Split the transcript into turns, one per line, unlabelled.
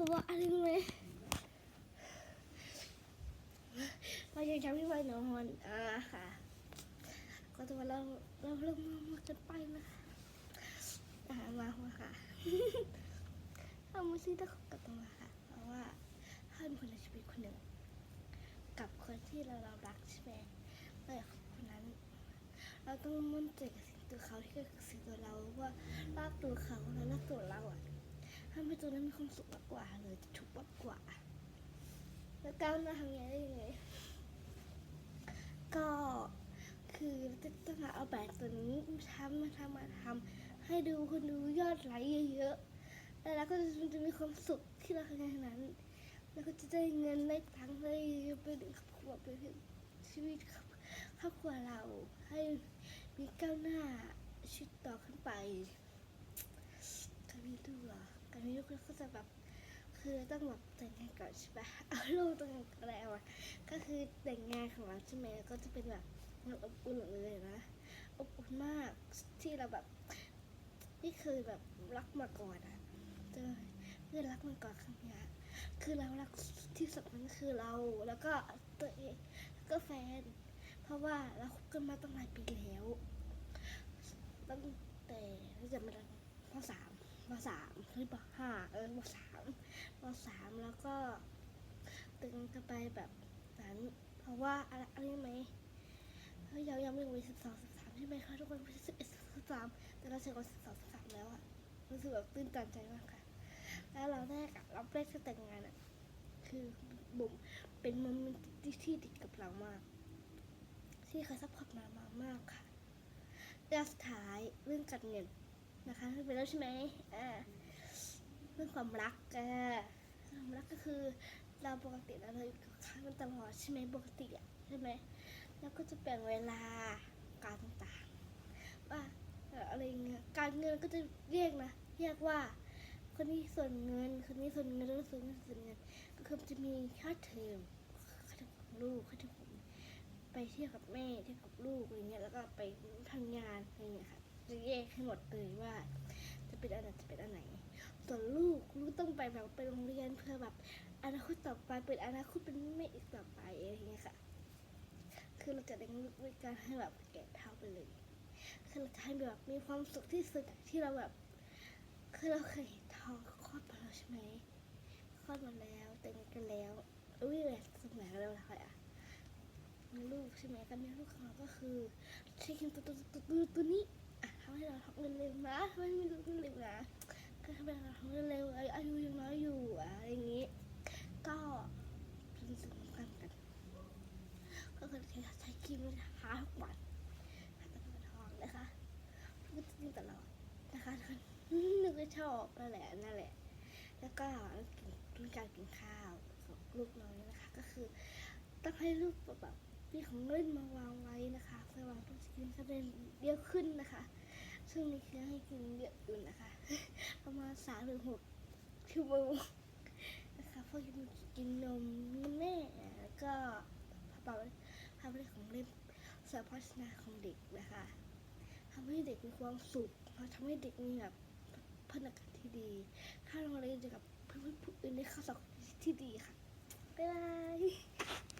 ราะว่าอะไรรู้ไหมเรายังจำไม่ไหวนอนอ่าค่ะ ก็จะว่าเราเราเริ่มมากเกินไปนะคะอ่ามามาค่ะเอามาซื้อตะขบกับตัวค่ะ เพราะว่าท่านคนในชีวิตคนหนึ่ง กับคนที่เราเรารักใช่ไหมเออคนนั้น เราต้องมั่นใจกับสิ่งตัวเขาที่กับสิ่งตัวเราว่ารักตัวเขาแล้วรักตัวเราอะ ทำให้ตัวนั้นมีความสุขมากกว่าเลยจะถูกมากกว่า แล้วก้าวหน้าทำยังไงได้ยังไงก็คือจะต้องเอาแบบตัวนี้ทำมาทำมาทำให้ดูคนดูยอดไลค์เยอะๆแล้วเราก็จะมีความสุขที่เราทำงานนั้น แล้วก็จะได้เงินได้ตังได้ไปถึงครอบครัวไปถึงชีวิตครอบครอบครัวเราให้มีก้าวหน้าชีวิตต่อขึ้นไปการมีลู กเหรอการมีลูกก็จะแบบคือต้องแบบแต่งงานก่อนใช่ปะเอาลูกต้องอะไรเอาอะก็คือแต่งงานของเราใช่ไหมก็จะเป็นแบบมันอบอุ่นเลยนะอบอุ่นมากที่เราแบบไม่เคยแบบรักมาก่อนอะเจอเพื่อนรักมาก่อนครั้งนี้คือเรารักที่สุดมันคือเราแล้วก็ตัวเองแล้วก็แฟน เพราะว่าเราคบกันมาตั้งหลายปีแล้วตั้งแต่เราจะมาปสาม ปสามหรือปห้าเออปสามปสามแล้วก็ ตึงกันไปแบบนั้น เพราะว่าอะไรอะไรไหมเฮ้ยเรายังไม่มีสิบสองสิบสามใช่ไหมคะทุกคนสิบเอ็ดสิบสามแต่เราเช็คว่าสิบสองสิบสามแล้วอะรู้สึกแบบตื้นตันใจมากค่ะ แล้วเราแรกอะเราแรกที่แต่งงานอะคือบุ๋มเป็นมเมนที่ที่ดีกับเรามาก ที่เคยซัพพอร์ตมามามากค่ะแล้วสุดท้ายเรื่องการเงิน นะคะเป็นแล้วใช่ไหมอ่าเรื่องความรักอ่าความรักก็คือเราปกติเราเลยกับเขากันตลอดใช่ไหมปกติอะใช่ไหมแล้วก็จะแบ่งเวลาการต่างๆว่าอะไรเงี้ยการเงินก็จะเรียกนะเรียกว่า คนนี้ส่วนเงิน คนนี้ส่วนเงินแล้วส่วนเงินส่วนเงินก็คือจะมีค่าเทอมค่าเทอมของลูกค่าเทอมของไปเที่ยวกับแม่เที่ยวกับลูกอะไรเงี้ยแล้วก็ไปทำงานอะไรเงี้ยค่ะ จะแยกให้หมดเลยว่า จะเป็นอันไหนจะเป็นอันไหน ส่วนลูกลูกต้องไปแบบไปโรงเรียนเพื่อแบบอนาคตต่อไปเป็นอนาคตเป็นแม่อีกต่อไปอะไรเงี้ยค่ะ คือเราจะเลี้ยงลูกด้วยการให้แบบแก่เท่าไปเลย คือเราจะให้แบบมีความสุขที่สุดที่เราแบบ คือเราเคยเห็นทองคลอดมาแล้วใช่ไหมคลอดมาแล้วแต่งกันแล้วอุ้ยแหละสมัยเราอะไรอะมีลูกใช่ไหมการมีลูกของเราก็คือใช้เงินตัวตัวตัวตัวตัวนี้ำให้เราทำเงินเร็วนะทำให้มีลูกเร็วนะก็ทำให้เราทำเงินเร็วอายุยังน้อยอยู่อะไรอย่างนี้ ก็เป็นสิ่งสำคัญกันก็คือใช้ครีมทาทุกวันทาตะกั่วทองนะคะพูดจริงตลอดนะคะทุกคนนึกว่าชอบนั่นแหละนั่นแหละ แล้วก็กินกินการกินข้าวของลูกน้อยนะคะ ก็คือต้องให้ลูกแบบมีของเล่นมาวางไว้นะคะเพื่อวางลูกจะกินก็ได้เยอะขึ้นนะคะ ซึ่งนี่คือให้กินเยอะอยู่นะคะ ประมาณสามถึงหกชั่วโมงนะคะเพราะกินกินนมแม่แล้วก็พาไปพาไปของเล่นเสริมพัฒนาของเด็กนะคะทำให้เด็กมีความสุขทำให้เด็กมีแบบพัฒนาการที่ดี ถ้าเราเรียนเกี่ยวกับเพื่อนๆผู้อื่นได้ข้าสังคมที่ดีค่ะบ๊ายบาย